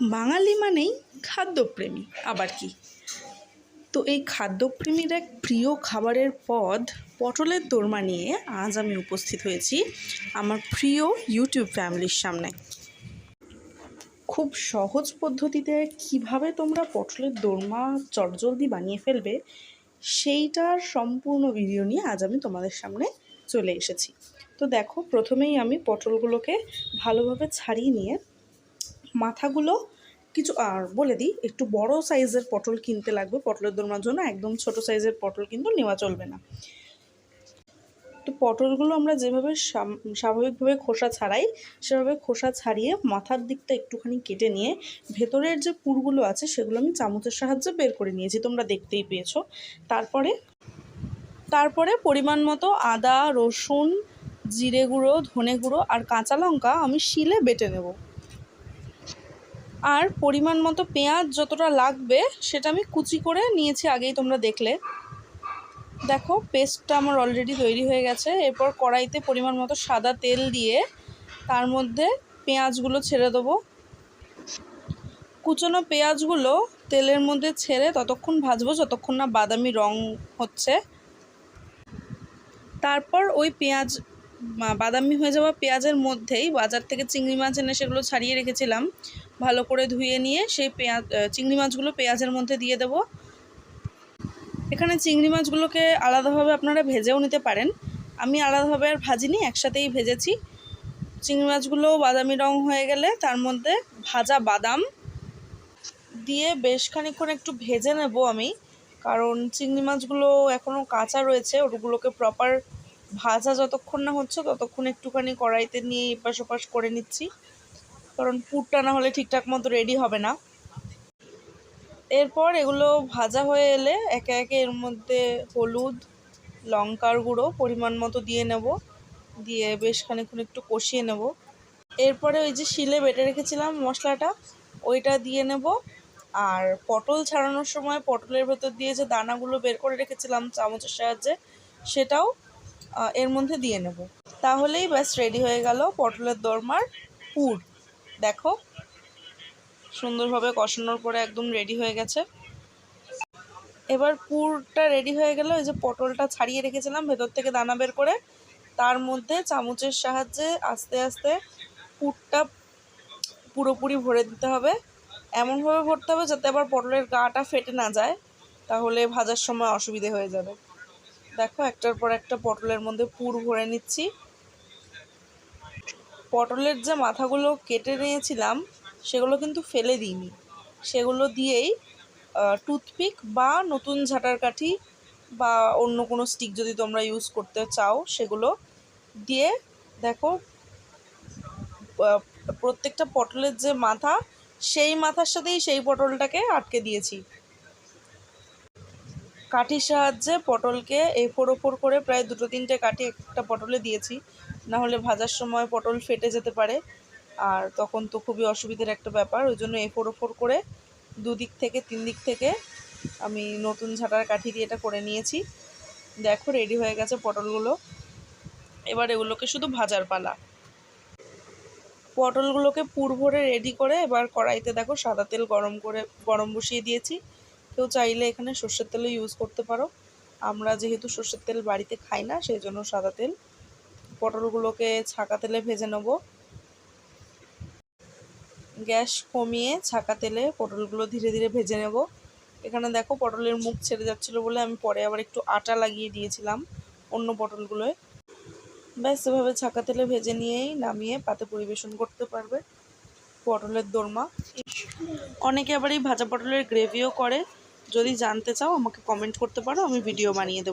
বাঙালি মানেই খাদ্যপ্রেমী, আবার কি? তো এই খাদ্যপ্রেমীর এক প্রিয় খাবারের পদ পটলের দোরমা নিয়ে আজ আমি উপস্থিত হয়েছি আমার প্রিয় ইউটিউব ফ্যামিলির সামনে। খুব সহজ পদ্ধতিতে কীভাবে তোমরা পটলের দোরমা চটজলদি বানিয়ে ফেলবে, সেইটার সম্পূর্ণ ভিডিও নিয়ে আজ আমি তোমাদের সামনে চলে এসেছি। তো দেখো, প্রথমেই আমি পটলগুলোকে ভালোভাবে ছাড়িয়ে নিয়ে মাথাগুলো কিছু, আর বলে দিই, একটু বড় সাইজের পটল কিনতে লাগবে। পটলের দোরমার জন্য একদম ছোট সাইজের পটল কিন্তু নেওয়া চলবে না। তো পটলগুলো আমরা যেভাবে স্বাভাবিকভাবে খোসা ছাড়াই, সেভাবে খোসা ছাড়িয়ে মাথার দিকটা একটুখানি কেটে নিয়ে ভেতরের যে পুরগুলো আছে, সেগুলো আমি চামচের সাহায্যে বের করে নিয়েছি, তোমরা দেখতেই পেয়েছ। তারপরে তারপরে পরিমাণ মতো আদা, রসুন, জিরে গুঁড়ো, ধনে গুঁড়ো আর কাঁচা লঙ্কা আমি শিলে বেটে নেব। আর পরিমাণ মতো পেঁয়াজ যতটা লাগবে সেটা আমি কুচি করে নিয়েছি, আগেই তোমরা দেখলে। দেখো, পেস্টটা আমার অলরেডি তৈরি হয়ে গেছে। এরপর কড়াইতে পরিমাণ মতো সাদা তেল দিয়ে তার মধ্যে পেঁয়াজগুলো ছেড়ে দেবো। কুচনো পেঁয়াজগুলো তেলের মধ্যে ছেড়ে ততক্ষণ ভাজবো, যতক্ষণ না বাদামি রং হচ্ছে। তারপর ওই পেঁয়াজ বাদামি হয়ে যাওয়া পেঁয়াজের মধ্যেই বাজার থেকে চিংড়ি মাছ এনে সেগুলো ছাড়িয়ে রেখেছিলাম। ভালো করে ধুয়ে নিয়ে সেই পেঁয়াজ চিংড়ি মাছগুলো পেঁয়াজের মধ্যে দিয়ে দেবো। এখানে চিংড়ি মাছগুলোকে আলাদাভাবে আপনারা ভেজেও নিতে পারেন। আমি আলাদাভাবে আর ভাজিনি, একসাথেই ভেজেছি। চিংড়ি মাছগুলো বাদামি রং হয়ে গেলে তার মধ্যে ভাজা বাদাম দিয়ে বেশ খানিক্ষণ একটু ভেজে নেব আমি। কারণ চিংড়ি মাছগুলো এখনও কাঁচা রয়েছে, ওগুলোকে প্রপার ভাজা যতক্ষণ না হচ্ছে, ততক্ষণ একটুখানি কড়াইতে নিয়ে এপাশ ওপাশ করে নিচ্ছি। কারণ পুরটা না হলে ঠিকঠাক মতো রেডি হবে না। এরপর এগুলো ভাজা হয়ে এলে একে একে এর মধ্যে হলুদ, লঙ্কার গুঁড়ো পরিমাণ মতো দিয়ে নেব। দিয়ে বেশ খানিক্ষণ একটু কষিয়ে নেব। এরপরে ওই যে শিলে বেটে রেখেছিলাম মশলাটা, ওইটা দিয়ে নেব। আর পটল ছাড়ানোর সময় পটলের ভেতর দিয়ে যে দানাগুলো বের করে রেখেছিলাম চামচের সাহায্যে, সেটাও এর মধ্যে দিয়ে নেব। তাহলেই ব্যাস রেডি হয়ে গেল পটলের দরমার পুর। দেখো, সুন্দরভাবে কষানোর পরে একদম রেডি হয়ে গেছে। এবার পুরটা রেডি হয়ে গেল, এই যে পটলটা ছাড়িয়ে রেখেছিলাম ভেতর থেকে দানা বের করে, তার মধ্যে চামচের সাহায্যে আস্তে আস্তে পুরটা পুরোপুরি ভরে দিতে হবে। এমনভাবে ভরতে হবে যাতে আবার পটলের গাটা ফেটে না যায়, তাহলে ভাজার সময় অসুবিধে হয়ে যাবে। দেখো, একটার পর একটা পটলের মধ্যে পুর ভরে নিচ্ছি। পটলের যে মাথাগুলো কেটে নিয়েছিলাম, সেগুলো কিন্তু ফেলে দিইনি। সেগুলো দিয়েই টুথপিক বা নতুন ঝাঁটার কাঠি বা অন্য কোনো স্টিক যদি তোমরা ইউজ করতে চাও, সেগুলো দিয়ে দেখো প্রত্যেকটা পটলের যে মাথা, সেই মাথার সাথেই সেই পটলটাকে আটকে দিয়েছি। কাঠির সাহায্যে পটলকে এফোর ওপর করে প্রায় দুটো তিনটে কাঠি একটা পটলে দিয়েছি। না হলে ভাজার সময় পটল ফেটে যেতে পারে। আর তখন তো খুবই অসুবিধার একটা ব্যাপার। ওই জন্য এফোর ওপর করে দুদিক থেকে তিন দিক থেকে আমি নতুন ঝাঁটার কাঠি দিয়ে এটা করে নিয়েছি। দেখো, রেডি হয়ে গেছে পটলগুলো। এবার এগুলোকে শুধু ভাজার পালা। পটলগুলোকে পুর ভরে রেডি করে এবার কড়াইতে দেখো সাদা তেল গরম করে, গরম বসিয়ে দিয়েছি। কেউ চাইলে এখানে সর্ষের তেলও ইউজ করতে পারো। আমরা যেহেতু সর্ষের তেল বাড়িতে খাই না সেই জন্য সাদা তেল। পটলগুলোকে ছাকা তেলে ভেজে নেব। গ্যাস কমিয়ে ছাকা তেলে পটলগুলো ধীরে ধীরে ভেজে নেব। এখানে দেখো পটলের মুখ ছেড়ে যাচ্ছিল বলে আমি পরে আবার একটু আটা লাগিয়ে দিয়েছিলাম অন্য পটলগুলোয় ব্যাস, এভাবে ছাকা তেলে ভেজে নিয়েই নামিয়ে পাতে পরিবেশন করতে পারবে পটলের দোরমা। অনেকে আবার এই ভাজা পটলের গ্রেভিও করে। যদি জানতে চাও আমাকে কমেন্ট করতে পারো আমি ভিডিও বানিয়ে দেবো।